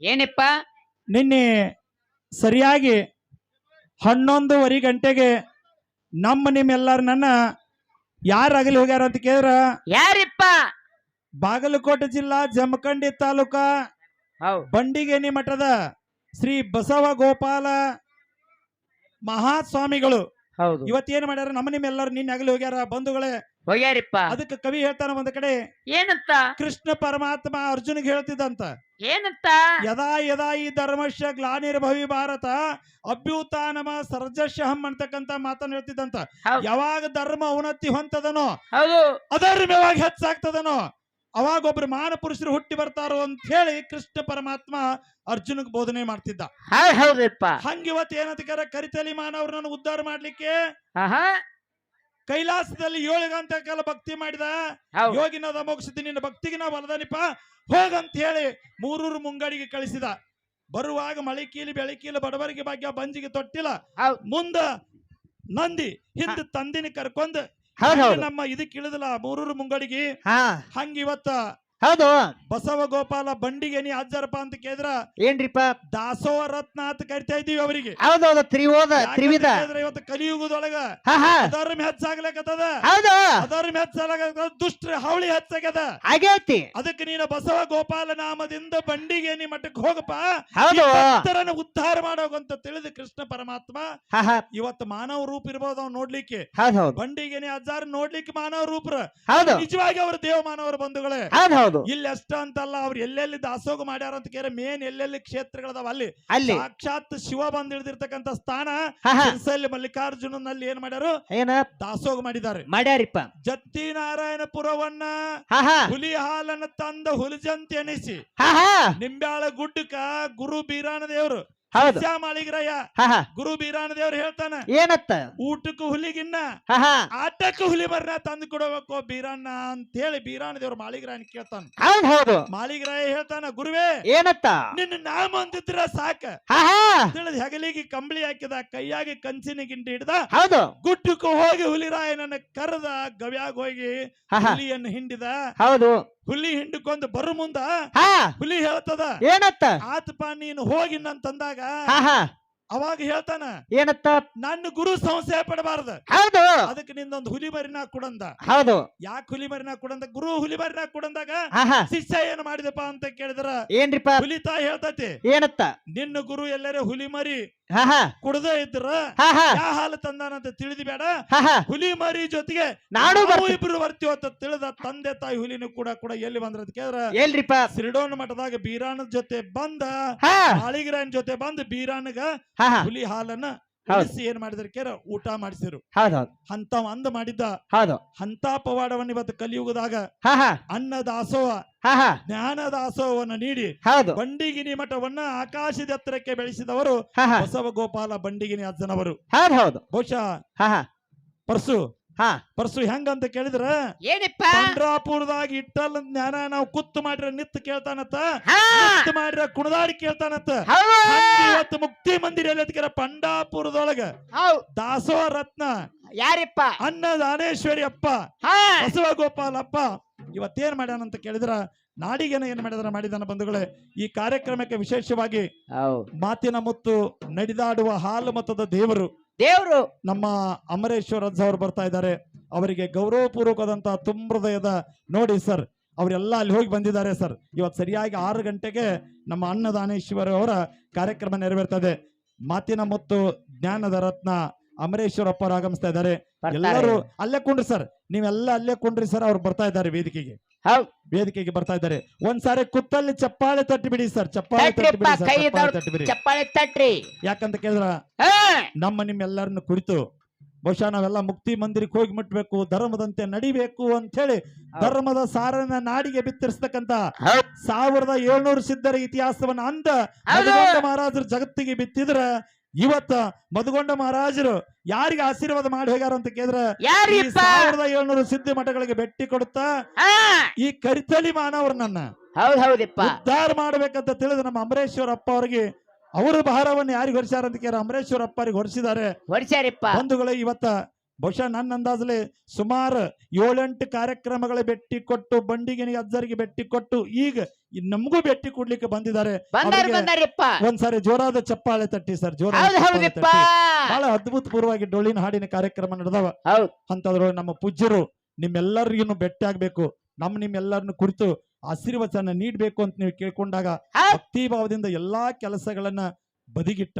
ಏನಪ್ಪ? ನಿನ್ನೆ ಸರಿಯಾಗಿ ಹನ್ನೊಂದುವರೆ ಗಂಟೆಗೆ ನಮ್ಮ ನಿಮ್ಮೆಲ್ಲರನ್ನ ಯಾರಾಗಲಿ ಹೋಗ್ಯಾರ ಅಂತ ಕೇಳಿದ್ರ? ಯಾರಿಪ್ಪ? ಬಾಗಲಕೋಟೆ ಜಿಲ್ಲಾ ಜಮಖಂಡಿ ತಾಲೂಕ ಬಂಡಿಗೇನಿ ಮಠದ ಶ್ರೀ ಬಸವ ಗೋಪಾಲ ಮಹಾಸ್ವಾಮಿಗಳು. ಹೌದು. ಇವತ್ತೇನ್ ಮಾಡ್ಯಾರ? ನಮ್ಮ ನಿಮ್ಮೆಲ್ಲರೂ ನಿನ್ನೆ ಆಗಲಿ ಹೋಗ್ಯಾರ. ಬಂಧುಗಳೇ ಹೋಗ್ಯಾರಿಪ್ಪ ಅದಕ್ಕೆ ಕವಿ ಹೇಳ್ತಾನ ಒಂದ್ ಕಡೆ ಏನಂತ? ಕೃಷ್ಣ ಪರಮಾತ್ಮ ಅರ್ಜುನಿಗೆ ಹೇಳ್ತಿದ್ದಂತ. ಏನಂತ? ಯದಾ ಯದಾ ಈ ಧರ್ಮಶ್ಯ ಗ್ಲಾನಿರ್ಭವಿ ಭಾರತ ಅಭ್ಯುತಾನಮ ಸರ್ಜಶಹಂ ಅಂತಕ್ಕಂತ ಮಾತನ್ನ ಹೇಳ್ತಿದ್ದಂತ. ಯಾವಾಗ ಧರ್ಮ ಉನ್ನತಿ ಹೊಂತದನೋ ಹೌದು. ಅಧರ್ಮವಾಗಿ ಹೆಚ್ಚಾಗ್ತದನೋ ಅವಾಗ ಒಬ್ರು ಮಾನ ಪುರುಷರು ಹುಟ್ಟಿ ಬರ್ತಾರೋ ಅಂತ ಹೇಳಿ ಕೃಷ್ಣ ಪರಮಾತ್ಮ ಅರ್ಜುನಿಗೆ ಬೋಧನೆ ಮಾಡ್ತಿದ್ದ. ಹೌದ್ ಹೌದಪ್ಪ ಹಂಗ ಇವತ್ತು ಏನಂತ ಕರಿತಲಿ ಮಾನವ್ರನ್ನ ಉದ್ಧಾರ ಮಾಡ್ಲಿಕ್ಕೆ ಕೈಲಾಸದಲ್ಲಿ ಏಳು ಗಂಟೆ ಕಾಲ ಭಕ್ತಿ ಮಾಡಿದ ಯೋಗಿನ ಯೋಗಿನದ ಮೋಕ್ಷದ ನಿನ್ನ ಭಕ್ತಿಗೆ ನಾವು ಬಲದನಿಪ ಹೋಗಂತ ಹೇಳಿ ಮೂರೂರು ಮುಂಗಡಿಗೆ ಕಳಿಸಿದ. ಬರುವಾಗ ಮಳಿಕೀಲಿ ಬೆಳಕೀಲಿ ಬಡವರಿಗೆ ಭಾಗ್ಯ ಬಂಜಿಗೆ ತೊಟ್ಟಿಲ್ಲ. ಹೌದ್. ಮುಂದ ನಂದಿ ಹಿಂದ ತಂದಿನ ಕರ್ಕೊಂಡ್ ಹೌದ್ ಹೌದು. ನಮ್ಮ ಇದಕ್ಕೆ ಇಳಿದಿಲ್ಲ ಮೂರೂರು ಮುಂಗಡಿಗೆ. ಹಾ. ಹಂಗ ಇವತ್ತ ಹೌದು. ಬಸವ ಗೋಪಾಲ ಬಂಡಿಗೆ ನೀ ಅಜ್ಜರಪ್ಪ ಅಂತ ಕೇಳಿದ್ರ? ಏನ್ರಿಪ್ಪ? ದಾಸೋ ರತ್ನ ಅಂತ ಕರಿತಾ ಇದೀವಿ ಅವರಿಗೆ. ಹೌದೌದು ತ್ರಿವೋದ ತ್ರಿವಿಧ ಇವತ್ತು ಕಲಿಯುಗದೊಳಗ ಧರ್ಮ ಹೆಚ್ಚಾಗ್ಲಕತ್ತದ? ಹೌದು. ಧರ್ಮ ಹೆಚ್ಚಾಗ್ಲಕತ್ತದ ದುಷ್ಟ ಹಾವಳಿ ಹೆಚ್ಚಾಗ್ಯದ? ಆಗೈತಿ ಅದಕ್ಕೆ ನೀನು ಬಸವ ಗೋಪಾಲ ನಾಮದಿಂದ ಬಂಡಿಗೆ ನೀ ಮಠಕ್ಕೆ ಹೋಗಪ್ಪ. ಹೌದು. ಭಕ್ತರನ್ನು ಉದ್ಧಾರ ಮಾಡೋಗಂತ ತಿಳಿದ ಕೃಷ್ಣ ಪರಮಾತ್ಮ ಇವತ್ತು ಮಾನವ ರೂಪ ಇರ್ಬೋದು ಅವ್ನು ನೋಡ್ಲಿಕ್ಕೆ. ಹೌದ್ ಹೌದು. ಬಂಡಿಗೆ ಅಜ್ಜಾರ ನೋಡ್ಲಿಕ್ಕೆ ಮಾನವ ರೂಪರ. ನಿಜವಾಗಿ ಅವರು ದೇವ ಮಾನವರ ಬಂಧುಗಳೇ. ಹೌದ್ ಇಲ್ಲಿ ಅಷ್ಟ ಅಂತಲ್ಲ ಅವ್ರು ಎಲ್ಲೆಲ್ಲಿ ದಾಸೋಗ ಮಾಡ್ಯಾರ ಅಂತ ಕೇಳಿ ಮೇನ್ ಎಲ್ಲೆಲ್ಲಿ ಕ್ಷೇತ್ರಗಳದಾವ ಅಲ್ಲಿ. ಅಲ್ಲಿ. ಸಾಕ್ಷಾತ್ ಶಿವ ಬಂದ್ ಹಿಡಿದಿರ್ತಕ್ಕಂಥ ಸ್ಥಾನ ಶಿರ್ಸಲ್ಲಿ ಮಲ್ಲಿಕಾರ್ಜುನಲ್ಲಿ ಏನ್ ಮಾಡ್ಯಾರು? ಏನ? ದಾಸೋಗ ಮಾಡಿದ್ದಾರೆ. ಮಾಡ್ಯಾರಿಪ್ಪ. ಜತ್ತಿ ನಾರಾಯಣಪುರವನ್ನ ಹುಲಿ ಹಾಲನ್ನ ತಂದ ಹುಲಿಜಂತಿ ಹಾ ನಿಂಬ್ಯಾಳ ಗುಡ್ಡಕ ಗುರು ಬೀರಾನ ದೇವ್ರು. ಹೌದು. ಮಾಳಿಗ್ರಯ್ಯ ಗುರು ಬೀರಾನ ದೇವ್ರು ಹೇಳ್ತಾನ. ಏನತ್ತ? ಊಟಕ್ಕೂ ಹುಲಿಗಿನ್ನ ಆಟಕ್ಕೂ ಹುಲಿ ಬರ್ನ ತಂದು ಕೊಡಬೇಕು ಬೀರಣ್ಣ ಅಂತ ಹೇಳಿ ಬೀರಾನ ದೇವ್ರ ಮಾಳಿಗ್ರಾಯನ್ ಕೇಳ್ತಾನ. ಹೌದ್ ಹೌದು. ಮಾಳಿಗ್ರಾಯ ಹೇಳ್ತಾನ ಗುರುವೇ ಏನತ್ತ? ನಿನ್ನ ನಾಮ ಅಂದಿದ್ರ ಸಾಕ. ತಿಳಿದ್ ಹೆಗಲಿಗೆ ಕಂಬಳಿ ಹಾಕಿದ ಕೈಯಾಗಿ ಕಂಚಿನ ಗಿಂಡಿ ಹಿಡ್ದ ಹೌದು. ಗುಟ್ಟಕ್ಕೂ ಹೋಗಿ ಹುಲಿರಾಯನನ್ನ ಕರೆದ ಗವ್ಯಾಗ ಹೋಗಿ ಹುಲಿಯನ್ನು ಹಿಂಡಿದ. ಹೌದು. ಹುಲಿ ಹಿಂಡ್ಕೊಂಡ್ ಬರು ಮುಂದ ಹುಲಿ ಹೇಳ್ತದ ಏನತ್ತ? ಆತಪ್ಪ ನೀನು ಹೋಗಿ ಅಂತಂದಾಗ ಹಾ. ಅವಾಗ ಹೇಳ್ತಾನ ಏನತ್ತ? ನನ್ನ ಗುರು ಸಂಶಯ ಪಡಬಾರ್ದ. ಹೌದು. ಅದಕ್ಕೆ ನಿಂದೊಂದು ಹುಲಿ ಮರಿನ ಕೊಡಂದ. ಹೌದು. ಯಾಕೆ ಹುಲಿ ಮರಿನ ಕೊಡಂದ? ಗುರು ಹುಲಿ ಮರಿನ ಕೊಡಂದಾಗ ಶಿಷ್ಯ ಏನ್ ಮಾಡಿದಪ್ಪ ಅಂತ ಕೇಳಿದ್ರ ಏನ್ರಿಪ್ಪ? ಹುಲಿ ತಾಯಿ ಹೇಳ್ತೈತಿ ಏನತ್ತ? ನಿನ್ನ ಗುರು ಎಲ್ಲರೇ ಹುಲಿ ಮರಿ ಕುಡದೇ ಇದ್ರ ಯಾ ಹಾಲು ತಂದಾನಂತ ತಿಳಿದಿ ಬೇಡ. ಹುಲಿ ಮರಿ ಜೊತೆಗೆ ಬರ್ತೀವಿ. ಇಬ್ರು ಬರ್ತೀವಿ ಅಂತ ತಿಳಿದ ತಂದೆ ತಾಯಿ ಹುಲಿನೂ ಕೂಡ ಕೂಡ ಎಲ್ಲಿ ಬಂದ್ರ ಅಂತ ಕೇಳಿದ್ರ ಎಲ್ರಿಪ್ಪ? ಸಿರಿಡೋನ್ ಮಠದಾಗ ಬೀರಾನ ಜೊತೆ ಬಂದ ಹಾಳಿಗಿರಾನ್ ಜೊತೆ ಬಂದ ಹಾ ಹುಲಿ ಹಾಲನ್ನ ಕಳಿಸಿ ಉಳಿಸಿ ಏನ್ ಮಾಡಿದ್ರ ಕೇರ? ಊಟ ಮಾಡಿಸಿರು. ಹಂತ ಅಂತವ ಅಂದ ಮಾಡಿದ್ದ. ಹೌದು. ಅಂತ ಪವಾಡವನ್ನ ಇವತ್ತು ಕಲಿಯುಗದಾಗ ಅನ್ನ ದಾಸೋಹ ಜ್ಞಾನ ದಾಸೋಹವನ್ನ ನೀಡಿ ಬಂಡಿಗಿನಿ ಮಠವನ್ನ ಆಕಾಶದ ಎತ್ತರಕ್ಕೆ ಬೆಳೆಸಿದವರು ಬಸವ ಗೋಪಾಲ ಬಂಡಿಗಿನಿ ಅಜ್ಜನವರು. ಹೌದ್ ಬಹುಶಃ ಹಾ ಹಾ. ಪರ್ಸು ಹೆಂಗ ಅಂತ ಹೆಂಗಂತ ಕೇಳಿದ್ರ ಏನಪ್ಪ? ಇಟ್ಟಲ್ಲ ಜ್ಞಾನ ನಾವು ಕುತ್ತು ಮಾಡ್ರ ನಿತ್ ಕೇಳ್ತಾನತ್ತ? ನಿತ್ ಮಾಡ್ರ ಕುಣದಾಡಿ ಕೇಳ್ತಾನತ್ತ? ಇವತ್ತು ಮುಕ್ತಿ ಮಂದಿರ ಎಲ್ಲಿ ಪಂಡಾಪುರದೊಳಗ ದಾಸೋ ರತ್ನ ಯಾರಿಪ್ಪ? ಅನ್ನ ದಾನೇಶ್ವರಿ ಅಪ್ಪ ಬಸವ ಗೋಪಾಲ ಅಪ್ಪ ಇವತ್ತೇನ್ ಮಾಡ್ಯಾನಂತ ಕೇಳಿದ್ರ? ನಾಡಿಗೆನ ಏನ್ ಮಾಡಿದ್ರ ಮಾಡಿದಾನ ಬಂಧುಗಳೇ? ಈ ಕಾರ್ಯಕ್ರಮಕ್ಕೆ ವಿಶೇಷವಾಗಿ ಮಾತಿನ ಮುತ್ತು ನಡೆದಾಡುವ ಹಾಲು ಮತದ ದೇವರು. ದೇವ್ರು ನಮ್ಮ ಅಮರೇಶ್ವರ ಅಜ್ಜ ಅವರು ಬರ್ತಾ ಇದ್ದಾರೆ. ಅವರಿಗೆ ಗೌರವಪೂರ್ವಕವಾದಂತಹ ತುಂಬ ಹೃದಯದ ನೋಡಿ ಸರ್ ಅವರೆಲ್ಲ ಅಲ್ಲಿ ಹೋಗಿ ಬಂದಿದ್ದಾರೆ ಸರ್. ಇವತ್ತು ಸರಿಯಾಗಿ ಆರು ಗಂಟೆಗೆ ನಮ್ಮ ಅನ್ನದಾನೇಶ್ವರ ಅವರ ಕಾರ್ಯಕ್ರಮ ನೆರವೇರ್ತದೆ ಮಾತಿನ ಮತ್ತು ಜ್ಞಾನದ ರತ್ನ ಅಮರೇಶ್ವರಪ್ಪ ಅವರು ಆಗಮಿಸ್ತಾ ಇದ್ದಾರೆ. ಎಲ್ಲರೂ ಅಲ್ಲೇ ಕುಂಡ್ರಿ ಸರ್ ನೀವೆಲ್ಲ ಅಲ್ಲೇ ಕುಂಡ್ರಿ ಸರ್ ಅವ್ರು ಬರ್ತಾ ಇದ್ದಾರೆ ವೇದಿಕೆಗೆ. ವೇದಿಕೆಗೆ ಬರ್ತಾ ಇದ್ದಾರೆ. ಒಂದ್ಸಾರಿ ಕುತ್ತಲ್ಲಿ ಚಪ್ಪಾಳೆ ತಟ್ಟಿ ಬಿಡಿ ಸರ್. ಚಪ್ಪಾಳೆ ತಟ್ಟಿ ಬಿಡಿ ಸರ್. ಚಪ್ಪಾಳೆ ತಟ್ಟಿ ಬಿಡಿ. ಚಪ್ಪಾಳೆ ತಟ್ರಿ. ಯಾಕಂತ ಕೇಳಿದ್ರ? ಹಾ! ನಮ್ಮ ನಿಮ್ಮೆಲ್ಲರನ್ನು ಕುರಿತು ಬಹುಶಃ ನಾವೆಲ್ಲ ಮುಕ್ತಿ ಮಂದಿರಕ್ಕೆ ಹೋಗಿ ಮುಟ್ಬೇಕು ಧರ್ಮದಂತೆ ನಡಿಬೇಕು ಅಂತ ಹೇಳಿ ಧರ್ಮದ ಸಾರನ ನಾಡಿಗೆ ಬಿತ್ತರಿಸತಕ್ಕಂತ ಹೌದ್. ಸಾವಿರದ ಏಳ್ನೂರು ಸಿದ್ಧರ ಇತಿಹಾಸವನ್ನ ಅಂದ. ಮಹಾರಾಜರು ಜಗತ್ತಿಗೆ ಬಿತ್ತಿದ್ರ ಇವತ್ತ ಮಧುಗೊಂಡ ಮಹಾರಾಜರು ಯಾರಿಗೆ ಆಶೀರ್ವಾದ ಮಾಡಿ ಹೇಗಾರ ಅಂತ ಕೇಳಿದ್ರೆ ಸಾವಿರದ ಏಳ್ನೂರು ಸಿದ್ಧಿ ಮಠಗಳಿಗೆ ಭೇಟಿ ಕೊಡುತ್ತಾ ಈ ಕರಿತಲಿ ಮಾನವ್ರ ನನ್ನ. ಹೌದಪ್ಪ. ಉದ್ಧಾರ ಮಾಡ್ಬೇಕಂತ ತಿಳಿದ ನಮ್ಮ ಅಮರೇಶ್ವರ ಅಪ್ಪ ಅವರಿಗೆ ಅವರ ಭಾರವನ್ನು ಯಾರಿಗೆ ಹೊರಿಸ್ಯಾರ ಅಂತ ಕೇಳ ಅಮರೇಶ್ವರ ಅಪ್ಪ ಅವರಿಗೆ ಹೊರಿಸಿದ್ದಾರೆ. ಬಂಧುಗಳೇ ಇವತ್ತ ಬಹುಶಃ ನನ್ನ ಅಂದಾಜಲ್ಲಿ ಸುಮಾರು ಏಳೆಂಟು ಕಾರ್ಯಕ್ರಮಗಳ ಭೇಟಿ ಕೊಟ್ಟು ಬಂಡಿಗೆ ಅಜ್ಜರಿಗೆ ಭೇಟಿ ಕೊಟ್ಟು ಈಗ ನಮಗೂ ಭೇಟಿ ಕೊಡ್ಲಿಕ್ಕೆ ಬಂದಿದ್ದಾರೆ. ಒಂದ್ಸಾರಿ ಜೋರಾದ ಚಪ್ಪಾಳೆ ತಟ್ಟಿ ಸರ್ ಚಪ್ಪಾಳೆ ಬಹಳ ಅದ್ಭುತ ಪೂರ್ವವಾಗಿ ಡೊಳ್ಳಿನ ಹಾಡಿನ ಕಾರ್ಯಕ್ರಮ ನಡೆದವ. ಅಂತದ್ರೊಳಗೆ ನಮ್ಮ ಪೂಜ್ಯರು ನಿಮ್ಮೆಲ್ಲರಿಗೂ ಭೇಟಿ ಆಗ್ಬೇಕು ನಮ್ ನಿಮ್ಮೆಲ್ಲರನ್ನು ಕುರಿತು ಆಶೀರ್ವಚನ ನೀಡ್ಬೇಕು ಅಂತ ನೀವು ಕೇಳ್ಕೊಂಡಾಗ. ಭಕ್ತಿ ಭಾವದಿಂದ ಎಲ್ಲಾ ಕೆಲಸಗಳನ್ನ ಬದಿಗಿಟ್ಟ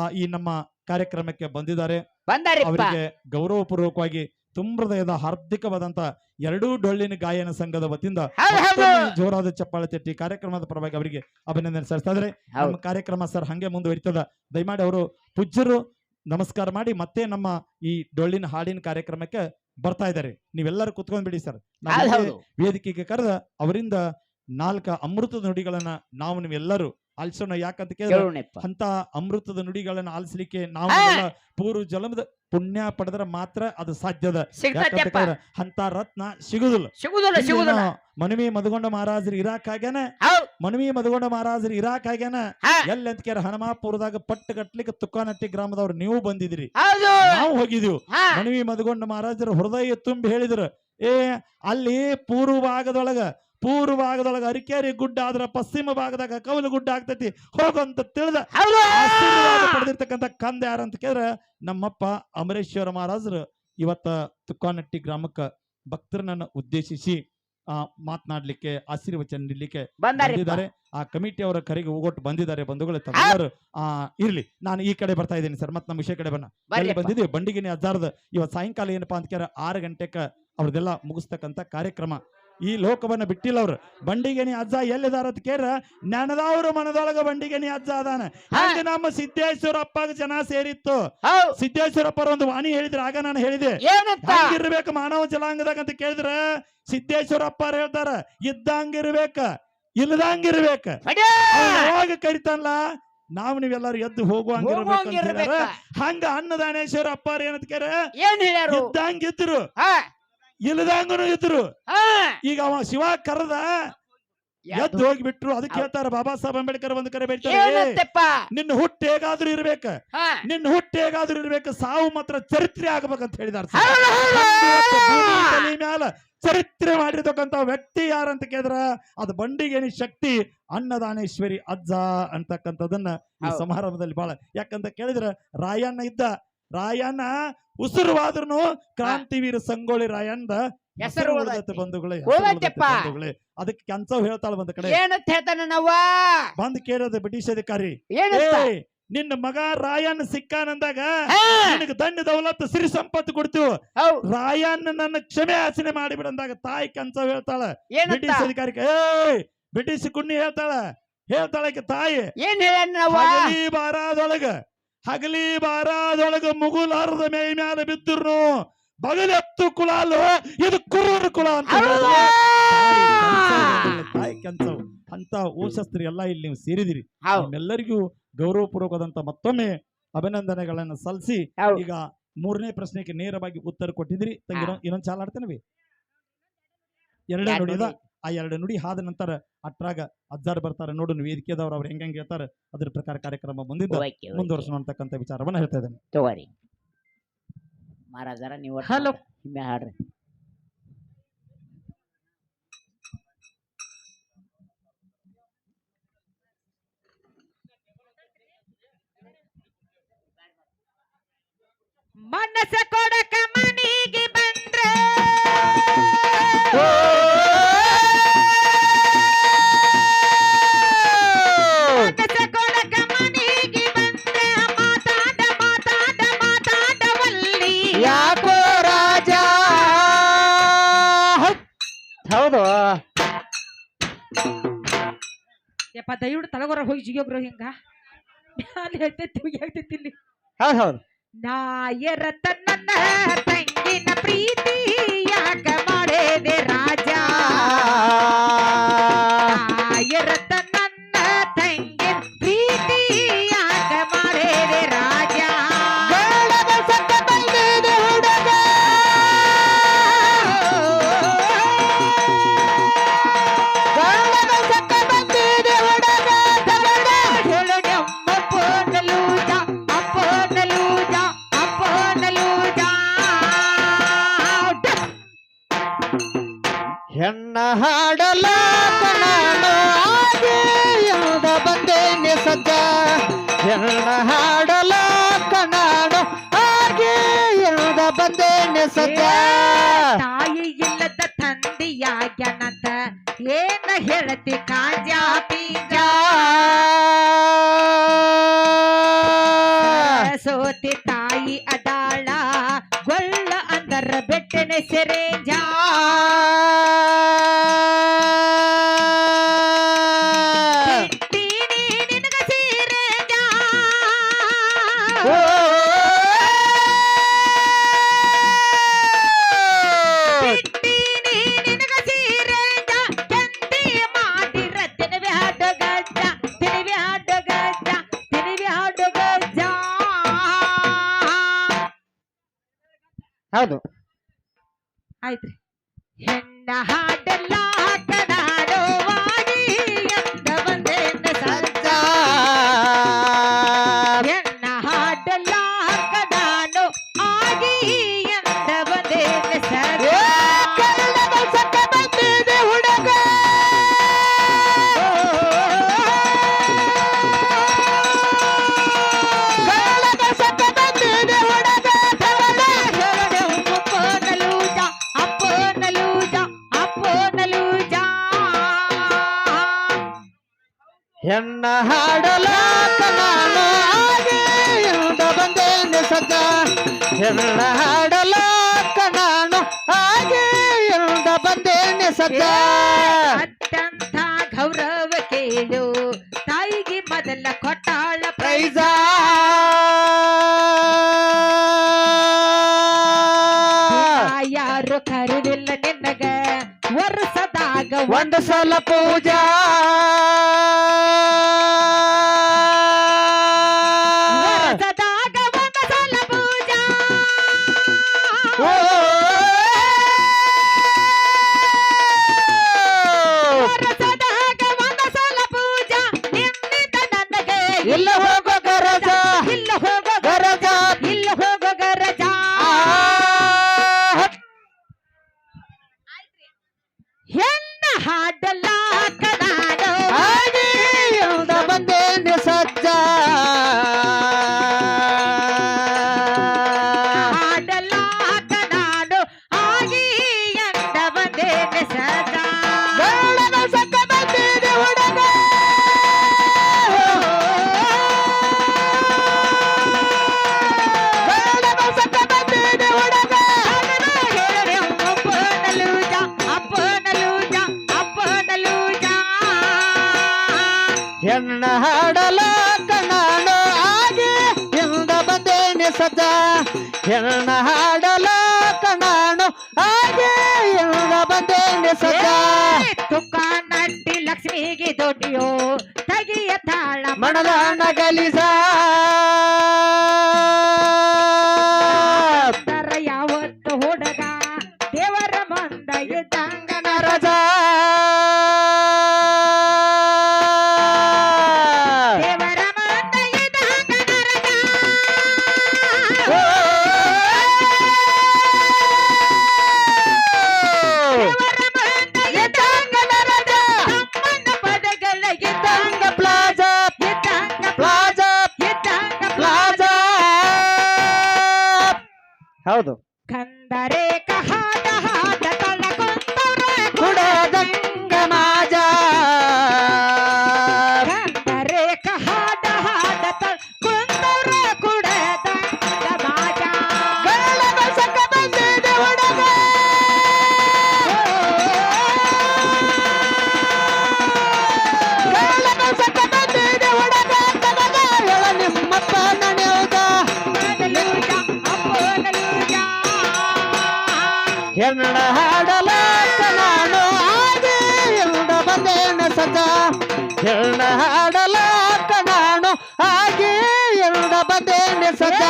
ಆ ಈ ನಮ್ಮ ಕಾರ್ಯಕ್ರಮಕ್ಕೆ ಬಂದಿದ್ದಾರೆ. ಅವರಿಗೆ ಗೌರವಪೂರ್ವಕವಾಗಿ ತುಂಬೃದಯದ ಹಾರ್ದಿಕವಾದಂತ ಎರಡೂ ಡೊಳ್ಳಿನ ಗಾಯನ ಸಂಘದ ವತಿಯಿಂದ ಜೋರಾದ ಚಪ್ಪಾಳೆ ತಟ್ಟಿ ಕಾರ್ಯಕ್ರಮದ ಪರವಾಗಿ ಅವರಿಗೆ ಅಭಿನಂದನೆ ಸಲ್ಲಿಸ್ತಾ ಇದ್ದಾರೆ. ನಮ್ಮ ಕಾರ್ಯಕ್ರಮ ಸರ್ ಹಂಗೆ ಮುಂದುವರಿತದ. ದಯಮಾಡಿ ಅವರು ಪೂಜ್ಯರು ನಮಸ್ಕಾರ ಮಾಡಿ ಮತ್ತೆ ನಮ್ಮ ಈ ಡೊಳ್ಳಿನ ಹಾಡಿನ ಕಾರ್ಯಕ್ರಮಕ್ಕೆ ಬರ್ತಾ ಇದ್ದಾರೆ. ನೀವೆಲ್ಲರೂ ಕುತ್ಕೊಂಡ್ಬಿಡಿ ಸರ್. ವೇದಿಕೆಗೆ ಕರೆದ ಅವರಿಂದ ನಾಲ್ಕ ಅಮೃತ ನುಡಿಗಳನ್ನ ನಾವು ನೀವೆಲ್ಲರೂ ಆಲಿಸೋಣ ಯಾಕಂತ ಕೇಳಿ ಅಂತ ಅಮೃತದ ನುಡಿಗಳನ್ನ ಆಲಿಸಲಿಕ್ಕೆ ನಾವು ಪೂರ್ವ ಜಲಮದ ಪುಣ್ಯ ಪಡೆದ್ರೆ ಮಾತ್ರ ಅದು ಸಾಧ್ಯದ ಅಂತ ರತ್ನ ಸಿಗುದಿಲ್ಲ. ಸಿಗುದಿಲ್ಲ ಸಿಗುದಿಲ್ಲ. ಮನವಿ ಮಧುಗೊಂಡ ಮಹಾರಾಜರು ಇರಾಕ್ ಆಗ್ಯಾನ ಮನವಿ ಮದಗೊಂಡ ಮಹಾರಾಜರು ಇರಾಕ್ ಆಗ್ಯಾನ ಎಲ್ಲ ಅಂತ ಕೇಳ ಹನುಮಾಪುರದಾಗ ಪಟ್ಟು ಕಟ್ಲಿಕ್ಕೆ ತುಕ್ಕಾನಟ್ಟಿ ಗ್ರಾಮದವ್ರು ನೀವು ಬಂದಿದ್ರಿ ನಾವು ಹೋಗಿದೀವಿ ಮನವಿ ಮದಗೊಂಡ ಮಹಾರಾಜರು ಹೃದಯ ತುಂಬಿ ಹೇಳಿದ್ರು ಏ ಅಲ್ಲಿ ಪೂರ್ವ ಭಾಗದೊಳಗ ಪೂರ್ವ ಭಾಗದೊಳಗೆ ಅರಿಕೇರಿ ಗುಡ್ಡ ಆದ್ರ ಪಶ್ಚಿಮ ಭಾಗದಾಗ ಕವಲು ಗುಡ್ಡ ಆಗ್ತೈತಿ. ಹೋಗಂತ ತಿಳಿದ ಪಡೆದಿರ್ತಕ್ಕಂಥ ಕಂದ ಯಾರಂತ ಕೇಳಿದ್ರೆ ನಮ್ಮಪ್ಪ ಅಮರೇಶ್ವರ ಮಹಾರಾಜರು ಇವತ್ತ ತುಕ್ಕಾನಟ್ಟಿ ಗ್ರಾಮಕ್ಕ ಭಕ್ತರನ್ನ ಉದ್ದೇಶಿಸಿ ಆ ಮಾತನಾಡ್ಲಿಕ್ಕೆ ಆಶೀರ್ವಚನ ನೀಡಲಿಕ್ಕೆ ಬಂದಿದ್ದಾರೆ. ಆ ಕಮಿಟಿ ಅವರ ಕರೆಗೆ ಹೋಗೊಟ್ಟು ಬಂದಿದ್ದಾರೆ ಬಂಧುಗಳು ತಾವೆಲ್ಲರೂ ಆ ಇರ್ಲಿ ನಾನು ಈ ಕಡೆ ಬರ್ತಾ ಇದ್ದೀನಿ ಸರ್. ಮತ್ತೆ ನಮ್ಮ ವಿಷಯ ಕಡೆ ಬನ್ನ ಬರ್ರಿಪ್ಪ ಬಂದಿದ್ದೀವಿ? ಬಂಡಿಗಿನಿ ಅಜ್ಜಾರದ. ಇವತ್ತು ಸಾಯಂಕಾಲ ಏನಪ್ಪಾ ಅಂತ ಕೇಳ ಆರು ಗಂಟೆಕ ಅವ್ರದೆಲ್ಲ ಮುಗಿಸ್ತಕ್ಕಂಥ ಕಾರ್ಯಕ್ರಮ. ಈ ಲೋಕವನ್ನ ಬಿಟ್ಟಿಲ್ಲ ಅವ್ರು. ಬಂಡಿಗೆನಿ ಅಜ್ಜ ಎಲ್ಲಿದಾರ ಅಂತ ಕೇಳ ನೆನದವ್ರ ಮನದೊಳಗ ಬಂಡಿಗೆನಿ ಅಜ್ಜ ಅದಾನ. ಹಂಗ ನಮ್ಮ ಸಿದ್ದೇಶ್ವರಪ್ಪ ಜನ ಸೇರಿತ್ತು. ಸಿದ್ದೇಶ್ವರಪ್ಪರ ಒಂದು ವಾಣಿ ಹೇಳಿದ್ರೆ ಆಗ ನಾನು ಹೇಳಿದೆ. ಇರ್ಬೇಕು ಮಾನವ ಜಲಾಂಗದಾಗ ಅಂತ ಕೇಳಿದ್ರ ಸಿದ್ದೇಶ್ವರಪ್ಪ ಹೇಳ್ತಾರ ಇದ್ದಂಗಿರ್ಬೇಕ ಇಲ್ದಂಗಿರ್ಬೇಕ! ಅವ್ನು ಯಾವಾಗ ಕರಿತಾನಲ್ಲ ನಾವು ನೀವೆಲ್ಲರೂ ಎದ್ದು ಹೋಗುವಂಗಿರ್ಬೇಕು. ಹಂಗ ಅನ್ನದಾನೇಶ್ವರ ಅಪ್ಪಾರ ಏನಂತ ಕೇರ ಇದ್ದಂಗಿದ್ರು. ಹಾ ಇಲ್ದಂಗನು ಇದ್ರು. ಈಗ ಅವ ಶಿವ ಕರೆದ ಎದ್ದು ಹೋಗ್ಬಿಟ್ರು. ಅದಕ್ಕೆ ಹೇಳ್ತಾರ ಬಾಬಾ ಸಾಹೇಬ್ ಅಂಬೇಡ್ಕರ್ ಒಂದು ಕರೆ ಬೇಡ್ತಾರೆ. ನಿನ್ನ ಹುಟ್ಟು ಹೇಗಾದ್ರೂ ಇರ್ಬೇಕ. ನಿನ್ನ ಹುಟ್ಟು ಹೇಗಾದ್ರೂ ಇರ್ಬೇಕು. ಸಾವು ಮಾತ್ರ ಚರಿತ್ರೆ ಆಗ್ಬೇಕಂತ ಹೇಳಿದಾರೆ ಮ್ಯಾಲ ಚರಿತ್ರೆ ಮಾಡಿರ್ತಕ್ಕಂತ ವ್ಯಕ್ತಿ ಯಾರಂತ ಕೇಳಿದ್ರ? ಅದು ಬಂಡಿಗೇನಿ ಶಕ್ತಿ ಅನ್ನದಾನೇಶ್ವರಿ ಅಜ್ಜ ಅಂತಕ್ಕಂಥದನ್ನ ಈ ಸಮಾರಂಭದಲ್ಲಿ ಬಹಳ ಯಾಕಂತ ಕೇಳಿದ್ರ ರಾಯಣ್ಣ ಇದ್ದ ರಾಯಣ್ಣ ಉಸಿರುವಾದ್ರೂ ಕ್ರಾಂತಿವೀರ ಸಂಗೊಳ್ಳಿ ರಾಯಣ್ಣ ಹೆಸರು ಉಳಿದತ್ತೆ ಬಂಧುಗಳೇ ಉಳ್ದೈತಪ್ಪ. ಬಂಧುಗಳೇ. ಅದಕ್ಕೆ ಕೆಂಚವ್ ಹೇಳ್ತಾಳ ಒಂದ್ ಕಡೆ. ಏನಂತ ಹೇಳ್ತಾನ ಬಂದ್ ಕೇಳೋದು ಬ್ರಿಟಿಷ್ ಅಧಿಕಾರಿ. ಏನಂತ? ಏ ನಿನ್ನ ಮಗ ರಾಯಣ್ಣ ಸಿಕ್ಕಾನಂದಾಗ ಹಾ, ನಿನಗೆ ದಂಡ ದೌಲತ್ತು ಸಿರಿ ಸಂಪತ್ತು ಕೊಡ್ತೀವಿ. ಹೌದ್. ರಾಯಣ್ಣ ನನ್ನ ಕ್ಷಮೆ ಯಾಚನೆ ಮಾಡಿಬಿಡಂದಾಗ ತಾಯಿ ಕಂಚ ಹೇಳ್ತಾಳ. ಏನಂತ? ಬ್ರಿಟಿಷ್ ಅಧಿಕಾರಿ ಏಯ್ ಬ್ರಿಟಿಷ್ ಕುಣ್ಣಿ ಹೇಳ್ತಾಳ. ಹೇಳ್ತಾಳ ಆಕಿ ತಾಯಿ ಏನ್ ಹೇಳ್ಯಾನ ನಾವ? ಹಗಲಿ ಬಾರಾದೊಳಗ ಹಗಲಿ ಬಾರಾದೊಳಗ ಮುಗುಲಾರದ ಮೇ ಮ್ಯಾಲ ಬಿದ್ದರು ಬಗಲೆತ್ತು ಕುಲಾಲು ಇದು ಕುರುವರ ಕುಲ ಅಂತ. ತಾಯಿ ಅಂತ ಓಶಸ್ತ್ರಿ ಎಲ್ಲ ಇಲ್ಲಿ ನೀವು ಸೇರಿದಿರಿ. ನಿಮ್ಮೆಲ್ಲರಿಗೂ ಗೌರವಪೂರ್ವಕದಂತ ಮತ್ತೊಮ್ಮೆ ಅಭಿನಂದನೆಗಳನ್ನ ಸಲ್ಲಿಸಿ ಈಗ ಮೂರನೇ ಪ್ರಶ್ನೆಗೆ ನೇರವಾಗಿ ಉತ್ತರ ಕೊಟ್ಟಿದ್ರಿ ತಂಗಿ ಇನ್ನೊಂದು ಚಾಲಾಡ್ತೇನೆ ಎರಡನೇ ಆಡ್ತೇನೆ ಎರಡೇ ಯಾರ್ ನೋಡಿ? ಆ ಎರಡು ನುಡಿ ಆದ ನಂತರ ಅಟ್ರಾಗ ಅಜ್ಜಾರ್ ಬರ್ತಾರೆ. ನೋಡು ವೇದಿಕೆದವ್ರು ಅವ್ರು ಹೆಂಗ್ ಹೆಂಗ್ ಹೇಳ್ತಾರೆ? ಅದ್ರ ಪ್ರಕಾರ ಕಾರ್ಯಕ್ರಮ ಓಕೆ. ಮುಂದುವರ್ಸೋಣ ಅಂತಕ್ಕಂಥ ವಿಚಾರವನ್ನ ಹೇಳ್ತಾ ಇದ್ದೇನೆ. ತಗೋರಿ. ಮಹಾರಾಜರ ನೀವು ಹಲೋ. Hello. ಹಿಮ್ಮೆ ಹಾಡ್ರಿ. ಮನಸ್ಸ ಕೊಡಕ ಹೋಗಿ ಜಿಗೋಗ್ರು ಹಿಂಗ? ಮ್ಯಾಲೆ ಹೇಳ್ತೈತಿ ಹೇಳ್ತೈತಿ ಇಲ್ಲಿ ಹೌದು ಹೌದು ನಾಯರ ತನ್ನ ಹಾಡಲ ನಾನು ಆಗಿ ಎಂದ ಬಂದೇನೆ ಸಜ್ಜ ಹೆಣ್ಣ ಹಾಡಲ ನಾನು ಆಗಿ ಎಂದ ಬಂದೇನೆ ಸಜ್ಜ ತಾಯಿ ಇಲ್ಲದ ತಂದೆಯಾಗ್ಯನಂತ ಏನ ಹೇಳತಿ ಕಾಜಾ ಪೀಜ. ಸೋತಿ ತಾಯಿ ಅದಾಳ ಗೊಳ್ಳ ಅಂದರ ಬೆಟ್ಟನೆ ಸೆರೆ ಬಿಟ್ಟೀನಿ ಹೌದು. ಆಯ್ತ್ರಿ. ಹೆಣ್ಣ ಹಾಡಲ್ಲ ಹೆಣ್ಣ ಹಾಡಲಾಕ ನಾನು ಆಗಿ ಎಂದ ಬಂದೇನೆ ಸಜ್ಜ ಹೆಣ್ಣ ಹಾಡಲಾಕ ನಾನು ಆಗಿ ಎಂದ ಬಂದೇನೆ ಸಜ್ಜ ಅತ್ಯಂತ ಗೌರವ ಕೇಳು. ತಾಯಿಗೆ ಮೊದಲ ಕೊಟ್ಟಾಳ ಪ್ರೈಜ. ಪ್ರೈಜ ಯಾರು ಕರೆದಿಲ್ಲ ನಿನ್ನಗ ವರ್ಷದಾಗ ಒಂದು ಸಲ ಪೂಜಾ. ಬಂದೇನೆ ಎಲ್ಲ ಹೆಣ್ಣ ಕಣಾಣು ಆಗಿ ಎಂದ ಬಂದೇನೆ ಸದ. ತುಕ್ಕ ನಟ್ಟಿ ಲಕ್ಷ್ಮಿಗೆ ದೊಡ್ಡಿಯೋ ತಗಿಯ ತಾಳ ಮಣದ ನಗಲಿಸ ಹೌದು. ಕಂದರೇ ಕಂದರೆ ಹೆಣ್ಣ ಹಾಡಲಾಕ ನಾನು ಆಗಿ ಎಂದ ಬಂದೇನ ಸಜ. ಕನ್ನಡ ಹಾಡಲಾಕ ನಾನು ಆಗಿ ಎಂದ ಬಂದೇನ ಸಜ.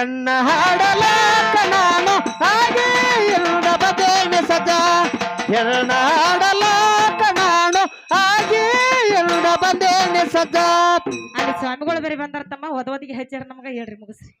ಎನ್ನ ಹಾಡಲಾಕ ನಾನು ಹಾಗೆ ಇರುದ ಬದೇನೆ ಸಜಾ. ಎನ್ನ ಹಾಡಲಾಕ ನಾನು ಹಾಗೆ ಇರುದ ಬದೇನೆ ಸಜಾ. ಅಲ್ಲಿ ಸ್ವಾಮಿಗಳು ಬರೀ ಬಂದಾರ ತಮ್ಮ ಒದವದಿಗೆ ಹಚ್ಚಾರ ನಮಗ ಹೇಳ್ರಿ ಮುಗಿಸ್ರಿ.